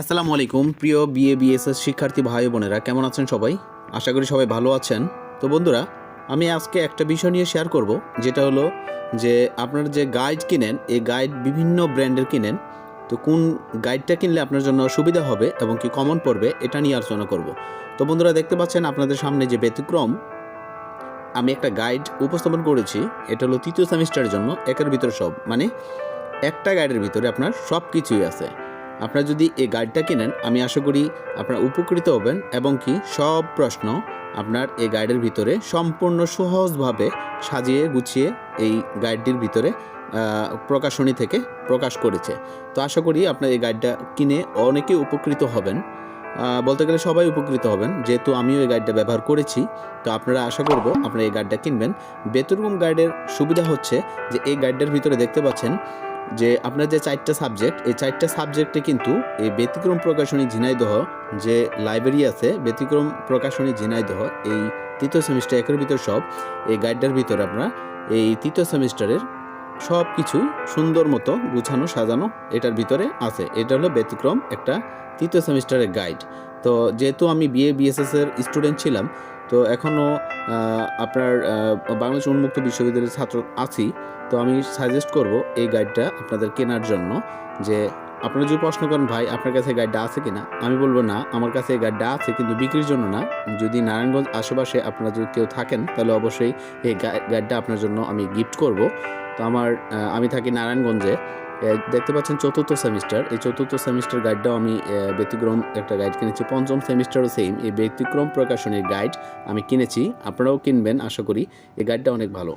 আসসালামু আলাইকুম, প্রিয় বিএ, বিএসএস শিক্ষার্থী ভাই বোনেরা, কেমন আছেন সবাই? আশা করি সবাই ভালো আছেন। তো বন্ধুরা, আমি আজকে একটা বিষয় নিয়ে শেয়ার করব, যেটা হলো যে আপনার যে গাইড কিনেন, এই গাইড বিভিন্ন ব্র্যান্ডের কিনেন, তো কোন গাইডটা কিনলে আপনার জন্য সুবিধা হবে এবং কি কমন পড়বে, এটা নিয়ে আলোচনা করব। তো বন্ধুরা, দেখতে পাচ্ছেন আপনাদের সামনে যে ব্যতিক্রম, আমি একটা গাইড উপস্থাপন করেছি, এটা হলো তৃতীয় সেমিস্টারের জন্য, একের ভিতরে সব মানে একটা গাইডের ভিতরে আপনার সব কিছুই আছে। আপনারা যদি এই গাইডটা কিনেন, আমি আশা করি আপনারা উপকৃত হবেন এবং কি সব প্রশ্ন আপনার এই গাইডের ভিতরে সম্পূর্ণ সহজভাবে সাজিয়ে গুছিয়ে এই গাইডটির ভিতরে প্রকাশনী থেকে প্রকাশ করেছে। তো আশা করি আপনার এই গাইডটা কিনে অনেকে উপকৃত হবেন। বলতে গেলে সবাই উপকৃত হবেন। যেহেতু আমিও এই গাইডটা ব্যবহার করেছি, তো আপনারা আশা করব আপনারা এই গাইডটা কিনবেন। বেতরকম গাইডের সুবিধা হচ্ছে যে এই গাইডটার ভিতরে দেখতে পাচ্ছেন যে আপনার যে চারটা সাবজেক্ট এই চারটা সাবজেক্টে কিন্তু এই ব্যতিক্রম প্রকাশনী ঝিনাইদহ যে লাইব্রেরি আছে, ব্যতিক্রম প্রকাশনী ঝিনাইদহ, এই তৃতীয় সেমিস্টার একের ভিতর সব, এই গাইডটার ভিতরে আপনারা এই তৃতীয় সেমিস্টারের সব কিছুই সুন্দর মতো গুছানো, সাজানো এটার ভিতরে আছে। এটা হলো ব্যতিক্রম একটা তৃতীয় সেমিস্টারের গাইড তো যেহেতু আমি বিএ বিএসএস এর স্টুডেন্ট ছিলাম, তো এখনও আপনার বাংলাদেশ উন্মুক্ত বিশ্ববিদ্যালয়ের ছাত্র আছি, তো আমি সাজেস্ট করব এই গাইডটা আপনাদের কেনার জন্য যে আপনারা যদি প্রশ্ন করেন, ভাই, আপনার কাছে গাইডটা আছে কিনা? আমি বলব, না, আমার কাছে এই গাইডটা আছে, কিন্তু বিক্রির জন্য না। যদি নারায়ণগঞ্জ আশেপাশে আপনারা যদি কেউ থাকেন, তাহলে অবশ্যই এই গাইডটা আপনার জন্য আমি গিফট করব। তো আমার আমি থাকি নারায়ণগঞ্জে। দেখতে পাচ্ছেন চতুর্থ সেমিস্টার। এই চতুর্থ সেমিস্টার গাইডটাও আমি ব্যতিক্রম একটা গাইড কিনেছি। পঞ্চম সেমিস্টারও সেম এই ব্যতিক্রম প্রকাশনীর গাইড আমি কিনেছি। আপনারাও কিনবেন, আশা করি। এই গাইডটা অনেক ভালো।